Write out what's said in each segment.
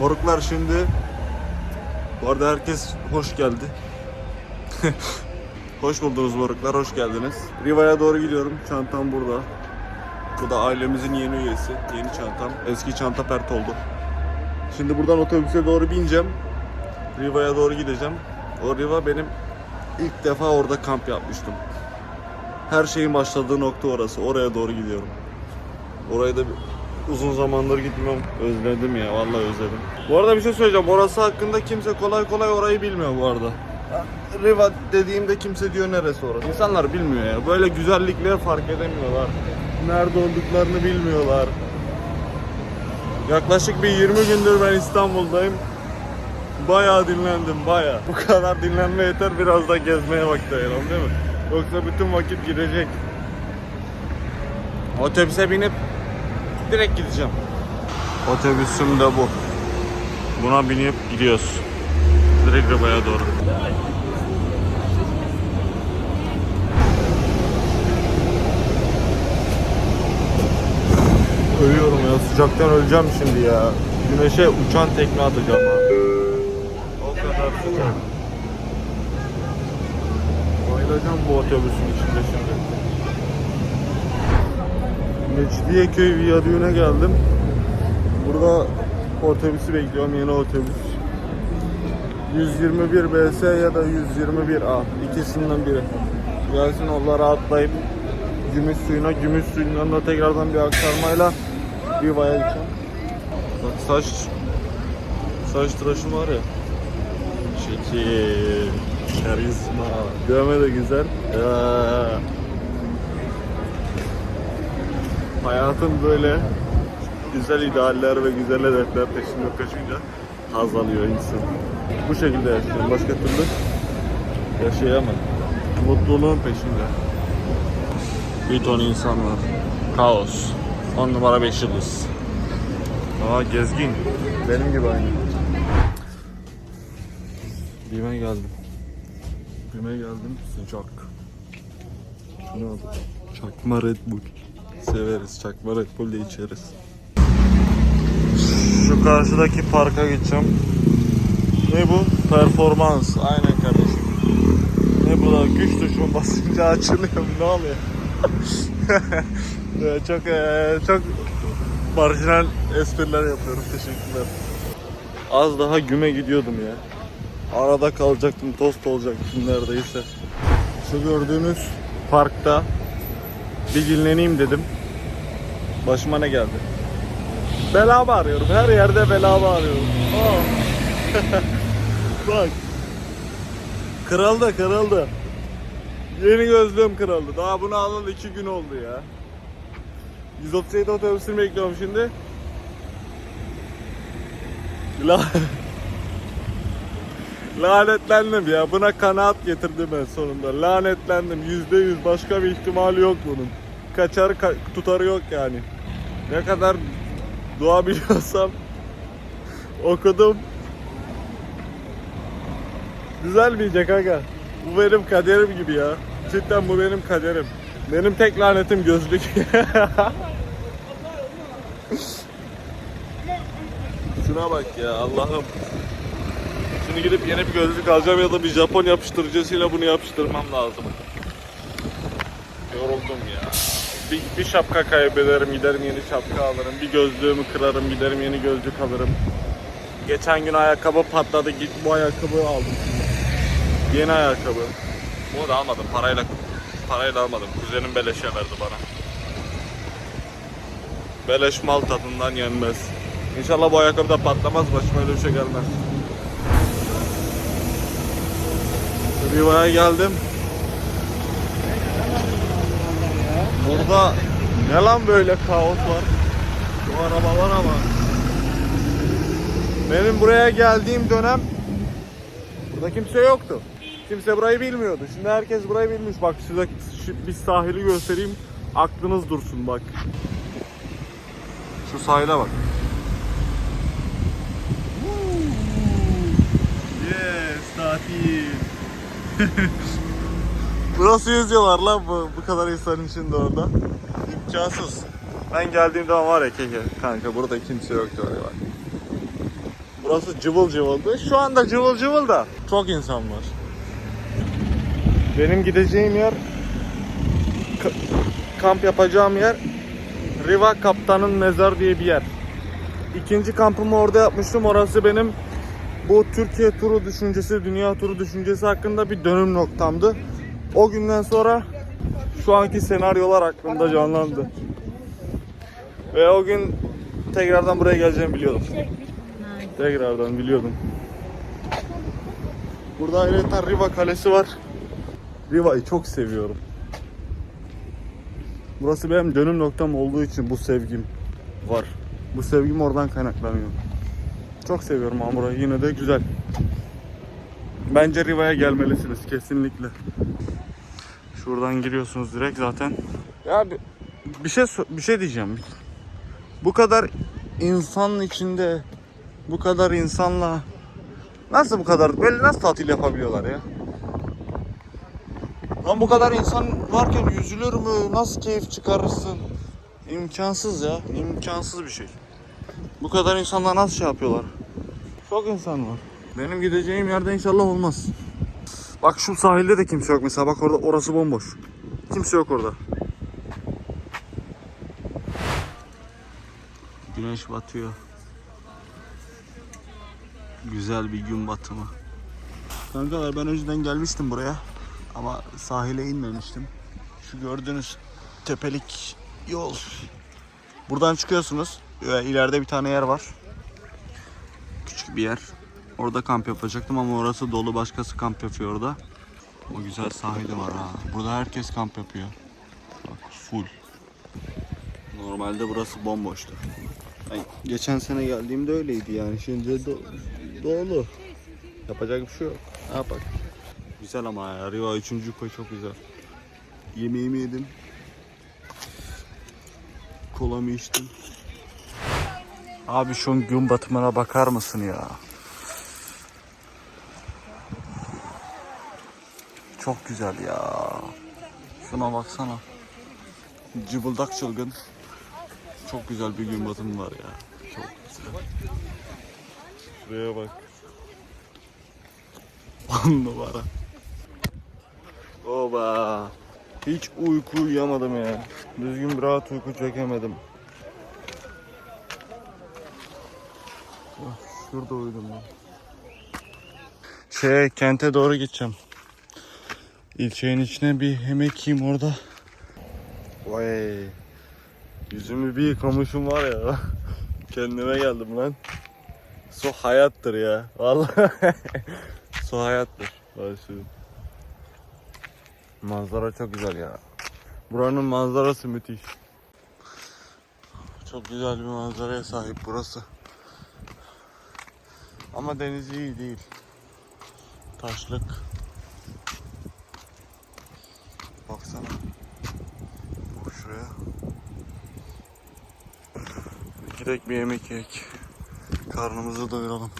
Moruklar şimdi bu arada herkes hoş geldi. hoş buldunuz moruklar, hoş geldiniz. Riva'ya doğru gidiyorum. Çantam burada. Bu da ailemizin yeni üyesi. Yeni çantam. Eski çanta pert oldu. Şimdi buradan otobüse doğru bineceğim. Riva'ya doğru gideceğim. O Riva benim ilk defa orada kamp yapmıştım. Her şeyin başladığı nokta orası. Oraya doğru gidiyorum. Orayı da uzun zamandır gitmiyorum. Özledim ya. Vallahi özledim. Bu arada bir şey söyleyeceğim. Orası hakkında kimse kolay kolay orayı bilmiyor bu arada. Riva dediğimde kimse diyor neresi orası. İnsanlar bilmiyor ya. Böyle güzellikleri fark edemiyorlar. Nerede olduklarını bilmiyorlar. Yaklaşık bir 20 gündür ben İstanbul'dayım. Bayağı dinlendim bayağı. Bu kadar dinlenme yeter biraz da gezmeye vakit ayıralım değil mi? Yoksa bütün vakit gidecek. Otobüse binip direkt gideceğim. Otobüsüm de bu. Buna binip gidiyoruz. Direkt Riva'ya doğru. Ölüyorum ya sıcaktan öleceğim şimdi ya. Güneşe uçan tekme atacağım ha. O kadar sıcak. Bayılacağım bu otobüsün içinde şimdi. Mecidiyeköy Viyadüğü'ne geldim. Burada otobüsü bekliyorum yeni otobüs. 121 BS ya da 121 A ikisinden biri. Gelsin onlara atlayıp gümüş suyuna, gümüş suyundan da tekrardan bir aktarmayla Riva'ya gideceğim. Bak saç saç tıraşım var ya. Şekil, karizma, dövme de güzel. Ya. Hayatın böyle güzel idealler ve güzel hedefler peşinde koşunca haz alıyor insan. Bu şekilde yaşıyorum. Başka türlü yaşayamam. Mutluluğun peşinde. Bir ton insan var. Kaos. 10 numara 5 yıldız. Aa gezgin. Benim gibi aynı. Bime geldim. Bime geldim sıcak. Şunu al. Çakma Red Bull. Severiz. Çakma Red Bull içeriz. Şu karşıdaki parka gideceğim. Ne bu? Performans. Aynen kardeşim. Ne bu da güç tuşu basınca açılıyor? Ne oluyor? Çok eee, çok marjinal espriler yapıyorum. Teşekkürler. Az daha güme gidiyordum ya. Arada kalacaktım, tost olacaktım neredeyse. Şu gördüğünüz parkta bir dinleneyim dedim. Başıma ne geldi? Bela mı arıyorum? Her yerde bela mı arıyorum? Aa. Bak. Kırıldı, kırıldı. Yeni gözlüğüm kırıldı. Daha bunu alalı iki gün oldu ya. 137 otobüsünü bekliyorum şimdi. La Lanetlendim ya. Buna kanaat getirdim en sonunda. Lanetlendim. Yüzde yüz. Başka bir ihtimali yok bunun. Kaçar ka- tutarı yok yani. Ne kadar dua biliyorsam okudum. Düzelmeyecek aga. Bu benim kaderim gibi ya. Cidden bu benim kaderim. Benim tek lanetim gözlük. Şuna bak ya Allah'ım. Şimdi gidip yeni bir gözlük alacağım ya da bir Japon yapıştırıcısıyla bunu yapıştırmam lazım. Yoruldum ya. Bir, bir şapka kaybederim, giderim yeni şapka alırım. Bir gözlüğümü kırarım, giderim yeni gözlük alırım. Geçen gün ayakkabı patladı, git bu ayakkabıyı aldım. Yeni ayakkabı. Bunu da almadım, parayla parayla almadım. Kuzenim beleşe verdi bana. Beleş mal tadından yenmez. İnşallah bu ayakkabı da patlamaz, başıma öyle bir şey gelmez. Riva'ya geldim. Burada ne lan böyle kaos var? Bu arabalar ama. Benim buraya geldiğim dönem burada kimse yoktu. Kimse burayı bilmiyordu. Şimdi herkes burayı bilmiş. Bak size bir sahili göstereyim. Aklınız dursun bak. Şu sahile bak. Yes, tatil. Burası yüzüyorlar lan bu, bu kadar insanın içinde orada. İmkansız. Ben geldiğimde var ya keke kanka burada kimse yoktu oraya bak. Burası cıvıl cıvıldı. Şu anda cıvıl cıvıl da çok insan var. Benim gideceğim yer ka- kamp yapacağım yer Riva Kaptan'ın mezar diye bir yer. İkinci kampımı orada yapmıştım. Orası benim bu Türkiye turu düşüncesi, dünya turu düşüncesi hakkında bir dönüm noktamdı. O günden sonra şu anki senaryolar aklımda canlandı. Ve o gün tekrardan buraya geleceğimi biliyordum. Tekrardan biliyordum. Burada ayrıca Riva Kalesi var. Riva'yı çok seviyorum. Burası benim dönüm noktam olduğu için bu sevgim var. Bu sevgim oradan kaynaklanıyor. Çok seviyorum ama burayı yine de güzel. Bence Riva'ya gelmelisiniz kesinlikle. Şuradan giriyorsunuz direkt zaten. Ya bir, bir şey bir şey diyeceğim. Bu kadar insanın içinde bu kadar insanla nasıl bu kadar böyle nasıl tatil yapabiliyorlar ya? Lan bu kadar insan varken yüzülür mü? Nasıl keyif çıkarırsın? İmkansız ya. imkansız bir şey. Bu kadar insanlar nasıl şey yapıyorlar? Çok insan var. Benim gideceğim yerde inşallah olmaz. Bak şu sahilde de kimse yok mesela. Bak orada orası bomboş. Kimse yok orada. Güneş batıyor. Güzel bir gün batımı. Kankalar ben önceden gelmiştim buraya. Ama sahile inmemiştim. Şu gördüğünüz tepelik yol. Buradan çıkıyorsunuz. Ve ileride bir tane yer var. Küçük bir yer. Orada kamp yapacaktım ama orası dolu başkası kamp yapıyor orada. O güzel sahili var ha. Burada herkes kamp yapıyor. Bak full. Normalde burası bomboştu. Ay, geçen sene geldiğimde öyleydi yani. Şimdi do- dolu. Yapacak bir şey yok. Ne yapak? Güzel ama ya. Riva 3. koy çok güzel. Yemeğimi yedim. Kolamı içtim. Abi şu gün batımına bakar mısın ya? Çok güzel ya. Şuna baksana. Cıbıldak çılgın. Çok güzel bir gün batımı var ya. Çok güzel. Şuraya bak. On numara. Oba. Hiç uyku uyuyamadım ya. Düzgün bir rahat uyku çekemedim. Ah, Şurada uyudum ben. Şey, kente doğru gideceğim. İlçenin içine bir yemek yiyeyim orada. Vay. Yüzümü bir yıkamışım var ya. Kendime geldim lan. Su hayattır ya. Vallahi. Su hayattır. Su. Manzara çok güzel ya. Buranın manzarası müthiş. Çok güzel bir manzaraya sahip burası. Ama denizi iyi değil. Taşlık. Baksana. Bak şuraya. Gidelim bir yemek yiyek. Karnımızı doyuralım.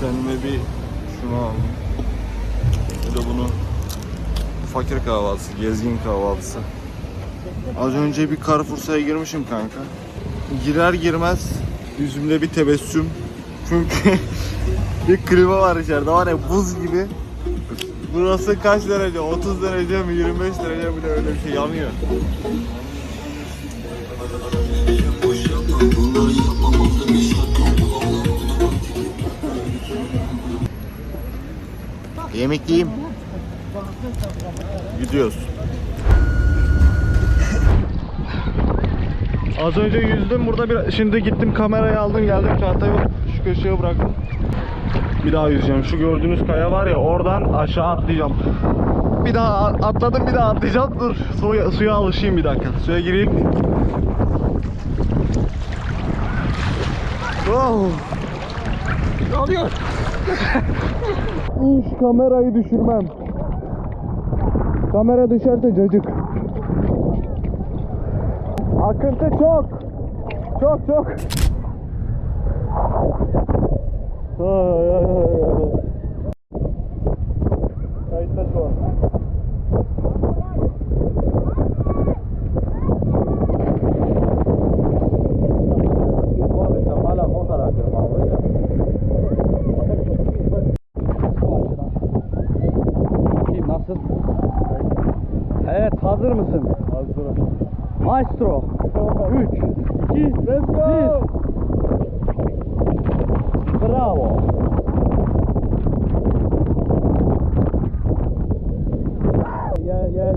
Kendime bir şunu aldım. Bir de bunu fakir kahvaltısı, gezgin kahvaltısı. Az önce bir Carrefour's'a girmişim kanka. Girer girmez yüzümde bir tebessüm. Çünkü bir klima var içeride var ya buz gibi. Burası kaç derece? 30 derece mi 25 derece mi öyle bir şey yanıyor. Yemek yiyeyim. Gidiyoruz. Az önce yüzdüm burada bir şimdi gittim kamerayı aldım geldim çantayı şu köşeye bıraktım. Bir daha yüzeceğim. Şu gördüğünüz kaya var ya oradan aşağı atlayacağım. Bir daha atladım bir daha atlayacağım. Dur suya, suya alışayım bir dakika. Suya gireyim. Oh. Ne oluyor? Üf, kamerayı düşürmem. Kamera düşerse cacık. Akıntı çok. Çok çok. Ay ay ay ay. Kayıtta şu an. Nasıl? Evet hazır mısın? Hazırım. Maestro. 3, 2, 1. Brawo! Ja, ja,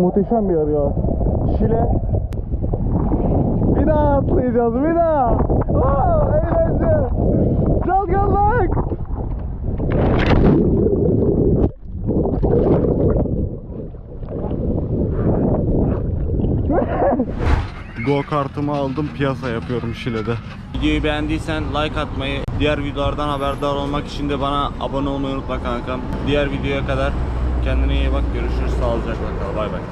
Muhteşem bir yer ya. Şile. Bir daha atlayacağız bir daha. Oh, eğlence. Çılgınlık. Go kartımı aldım piyasa yapıyorum Şile'de. Videoyu beğendiysen like atmayı, diğer videolardan haberdar olmak için de bana abone olmayı unutma kankam. Diğer videoya kadar kendine iyi bak. Görüşürüz. Sağlıcakla kal. Bay bay.